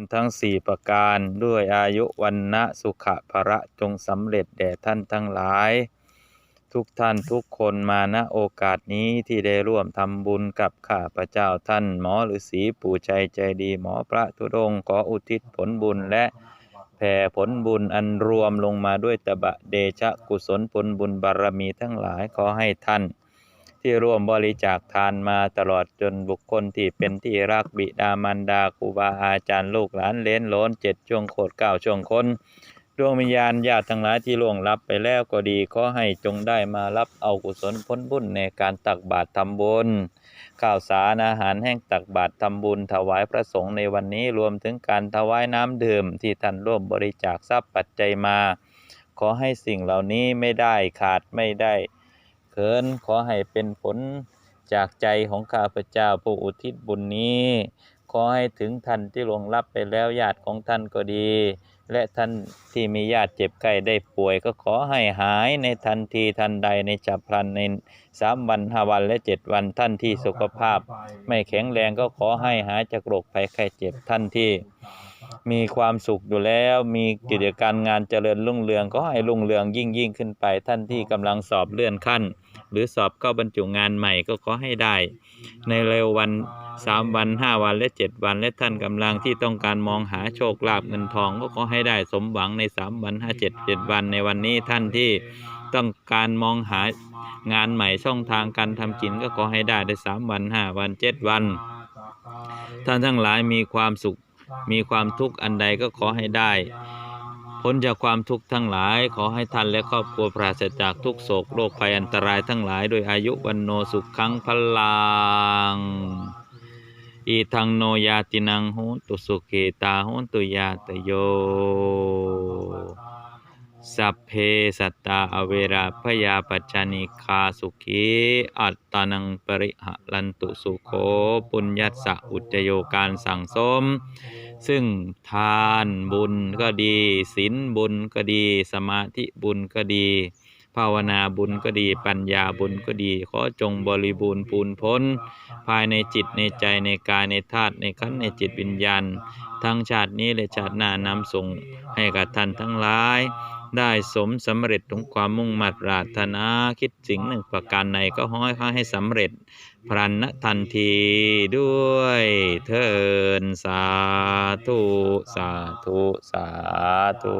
รทั้งสี่ประการด้วยอายุวันนะสุขะภระจงสำเร็จแด่ท่านทั้งหลาย ทุกท่านทุกคนมาณโอกาสนี้ที่ได้ร่วมทำบุญกับข้าพระเจ้าท่านหมอฤาษีปู่ชัยใจดีหมอพระธุดงขออุทิศผลบุญและแผ่ผลบุญอันรวมลงมาด้วยตบะเดชะกุศลผลบุญบารมีทั้งหลายขอให้ท่าน ที่ร่วมบริจาคทานมาตลอดจนบุคคลที่เป็นที่รักบิดามารดาครูบาอาจารย์ลูกหลานเลนโหลนเจ็ดช่วงโคตรเก้าช่วงคนดวงวิญญาณญาติทั้งหลายที่ล่วงลับไปแล้วก็ดีขอให้จงได้มารับเอากุศลผลบุญในการตักบาตรทำบุญข้าวสารอาหารแห้งตักบาตรทำบุญถวายพระสงฆ์ในวันนี้รวมถึงการถวายน้ำดื่มที่ท่านร่วมบริจาคทรัพย์ปัจจัยมา ขอให้สิ่งเหล่านี้ไม่ได้ขาดไม่ได้ เขินขอให้เป็นผลจากใจของข้าพเจ้าผู้อุทิศบุญนี้ ขอให้ถึงท่านที่ลวงลับไปแล้วญาติของท่านก็ดี และท่านที่มีญาติเจ็บไข้ได้ป่วย ก็ขอให้หายในทันทีทันใดในฉับพลันในสามวันห้าวันและเจ็ดวันท่านที่สุขภาพ ไม่แข็งแรงก็ขอให้หายจากโรคภัยไข้เจ็บท่านที่ มีความสุขอยู่แล้ว มีกิจการงานเจริญรุ่งเรืองก็ให้รุ่งเรืองยิ่งยิ่งขึ้นไปท่านที่กำลังสอบเลื่อนขั้น หรือสอบเข้าบรรจุงานใหม่ก็ขอให้ได้ ในเร็ววันสามวันห้าวันและเจ็ดวัน และท่านกำลังที่ต้องการมองหาโชคลาภเงินทองก็ขอให้ได้สมหวังในสามวันห้าเจ็ดเจ็ดวันในวันนี้ท่านที่ต้องการมองหางานใหม่ช่องทางการทำกินก็ขอให้ได้ในสามวันห้าวันเจ็ดวัน ท่านทั้งหลายมีความสุขมีความทุกข์อันใดก็ขอให้ได้ พ้นจากความทุกข์ทั้งหลาย ขอให้ท่านและครอบครัวปราศจากทุกโศกโรคภัยอันตรายทั้งหลายโดยอายุวันโนสุขขังพลังอีทังโนยาตินังโหนตุสุเกตาโหนตุยาตโย สัพเพสัตตาอเวราพยาปัจจานิคาสุขีอัตตานังปริหะลันตุสุโขปุญญัสะอุจโยการสั่งสม ซึ่งทานบุญก็ดีศีลบุญก็ดี สมาธิบุญก็ดี ภาวนาบุญก็ดีปัญญาบุญก็ดี ขอจงบริบูรณ์ปูนพ้น ภายในจิตในใจในกายในธาตุในขันในจิตวิญญาณทั้งชาตินี้และชาติหน้านำส่งให้กับท่านทั้งหลาย ได้สมสำเร็จถึงความมุ่งมั่นปรารถนาคิดสิ่งหนึ่งประการใดก็ห้อยขอให้สำเร็จ พรันณทันทีด้วยเทินสาธุ สาธุ สาธุ